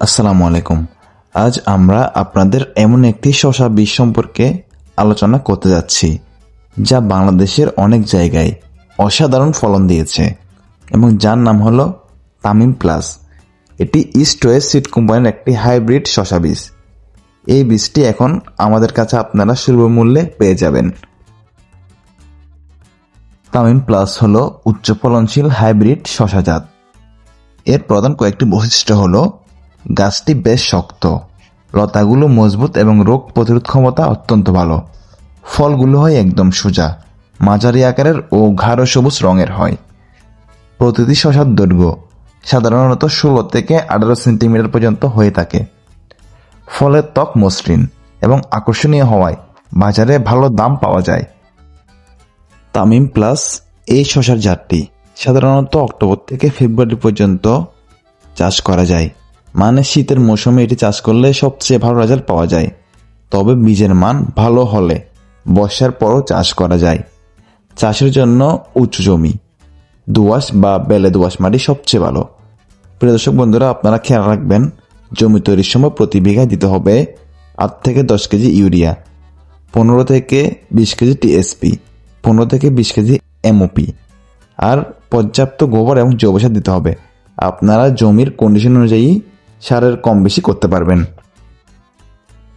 আসসালামু আলাইকুম। আজ আমরা আপনাদের এমন একটি শশা বীজ সম্পর্কে আলোচনা করতে যাচ্ছি, যা বাংলাদেশের অনেক জায়গায় অসাধারণ ফলন দিয়েছে এবং যার নাম হলো তামিম প্লাস। এটি ইস্ট ওয়েস্ট সিড কোম্পানির একটি হাইব্রিড শশা বীজ। এই বীজটি এখন আমাদের কাছে আপনারা সুলভ মূল্যে পেয়ে যাবেন। তামিম প্লাস হলো উচ্চ ফলনশীল হাইব্রিড শশা জাত। এর প্রধান কয়েকটি বৈশিষ্ট্য হলো গাছটি বেশ শক্ত। লতাগুলো মজবুত এবং রোগ প্রতিরোধ ক্ষমতা অত্যন্ত ভালো। ফলগুলো হয় একদম সোজা, মাঝারি আকারের ও গাঢ় সবুজ রঙের হয়। প্রতিটি শশার দৈর্ঘ্য সাধারণত ষোলো থেকে আঠারো সেন্টিমিটার পর্যন্ত হয়ে থাকে। ফলের ত্বক মসৃণ এবং আকর্ষণীয় হওয়ায় বাজারে ভালো দাম পাওয়া যায়। তামিম প্লাস এই শশার জাতটি সাধারণত অক্টোবর থেকে ফেব্রুয়ারি পর্যন্ত চাষ করা যায়। মানে শীতের মৌসুমে এটি চাষ করলে সবচেয়ে ভালো রেজাল্ট পাওয়া যায়। তবে বীজের মান ভালো হলে বর্ষার পরও চাষ করা যায়। চাষের জন্য উঁচু জমি দোআঁশ বা বেলে দোআঁশ মাটি সবচেয়ে ভালো। প্রিয় দর্শক বন্ধুরা, আপনারা খেয়াল রাখবেন, জমি তৈরির সময় প্রতি বিঘায় দিতে হবে আট থেকে দশ কেজি ইউরিয়া, পনেরো থেকে বিশ কেজি টিএসপি, পনেরো থেকে বিশ কেজি এমওপি আর পর্যাপ্ত গোবর এবং জৈব সার দিতে হবে। আপনারা জমির কন্ডিশন অনুযায়ী সারের কম বেশি করতে পারবেন।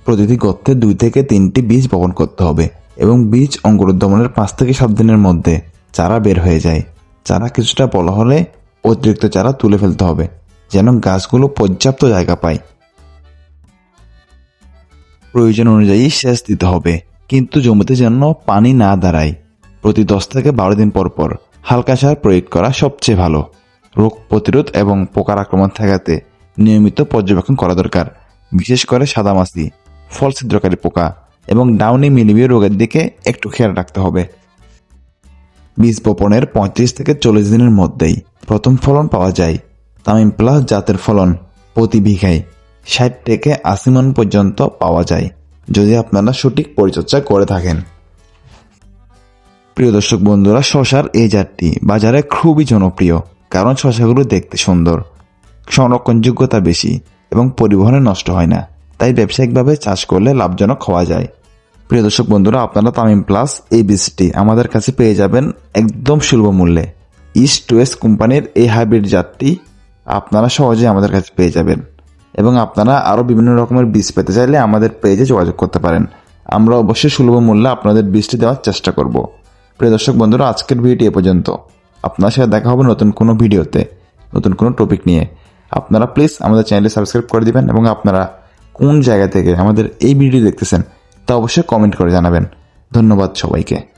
প্রতিটি গর্তে দুই থেকে তিনটি বীজ বপন করতে হবে এবং বীজ অঙ্কুরোদ্গমনের পাঁচ থেকে সাত দিনের মধ্যে চারা বের হয়ে যায়। চারা কিছুটা বড় হলে অতিরিক্ত চারা তুলে ফেলতে হবে, যেন গাছগুলো পর্যাপ্ত জায়গা পায়। প্রয়োজন অনুযায়ী সেচ দিতে হবে, কিন্তু জমিতে যেন পানি না দাঁড়ায়। প্রতি দশ থেকে বারো দিন পর পর হালকা সার প্রয়োগ করা সবচেয়ে ভালো। রোগ প্রতিরোধ এবং পোকার আক্রমণ ঠেকাতে নিয়মিত পর্যবেক্ষণ করা দরকার, বিশেষ করে সাদামাছি ফল ছিদ্রকারী পোকা এবং ডাউনি মিলিমিয় রোগের দিকে একটু খেয়াল রাখতে হবে। বীজ বপনের পঁয়ত্রিশ থেকে চল্লিশ দিনের মধ্যেই প্রথম ফলন পাওয়া যায়। তামিম প্লাস জাতের ফলন প্রতি বিঘায় ষাট থেকে আশি মন পর্যন্ত পাওয়া যায়, যদি আপনারা সঠিক পরিচর্যা করে থাকেন। প্রিয় দর্শক বন্ধুরা, শশার এই জাতটি বাজারে খুবই জনপ্রিয়, কারণ শশাগুলো দেখতে সুন্দর। সংরক্ষণযোগ্যতা বেশি এবং পরিবহনে নষ্ট হয় না। তাই ব্যবসায়িকভাবে চাষ করলে লাভজনক হওয়া যায়। প্রিয় দর্শক বন্ধুরা, আপনারা তামিম প্লাস এই বীজটি আমাদের কাছে পেয়ে যাবেন একদম সুলভ মূল্যে। ইস্ট ওয়েস্ট কোম্পানির এই হাইব্রিড জাতটি আপনারা সহজে আমাদের কাছে পেয়ে যাবেন। এবং আপনারা আরও বিভিন্ন রকমের বীজ পেতে চাইলে আমাদের পেজে যোগাযোগ করতে পারেন। আমরা অবশ্যই সুলভ মূল্যে আপনাদের বীজটি দেওয়ার চেষ্টা করব। প্রিয় দর্শক বন্ধুরা, আজকের ভিডিওটি এ পর্যন্ত। আপনার সাথে দেখা হবে নতুন কোনো ভিডিওতে, নতুন কোনো টপিক নিয়ে। আপনারা প্লিজ আমাদের চ্যানেলে সাবস্ক্রাইব করে দিবেন এবং আপনারা কোন জায়গা থেকে আমাদের এই ভিডিও দেখতেছেন তা অবশ্যই কমেন্ট করে জানাবেন। ধন্যবাদ সবাইকে।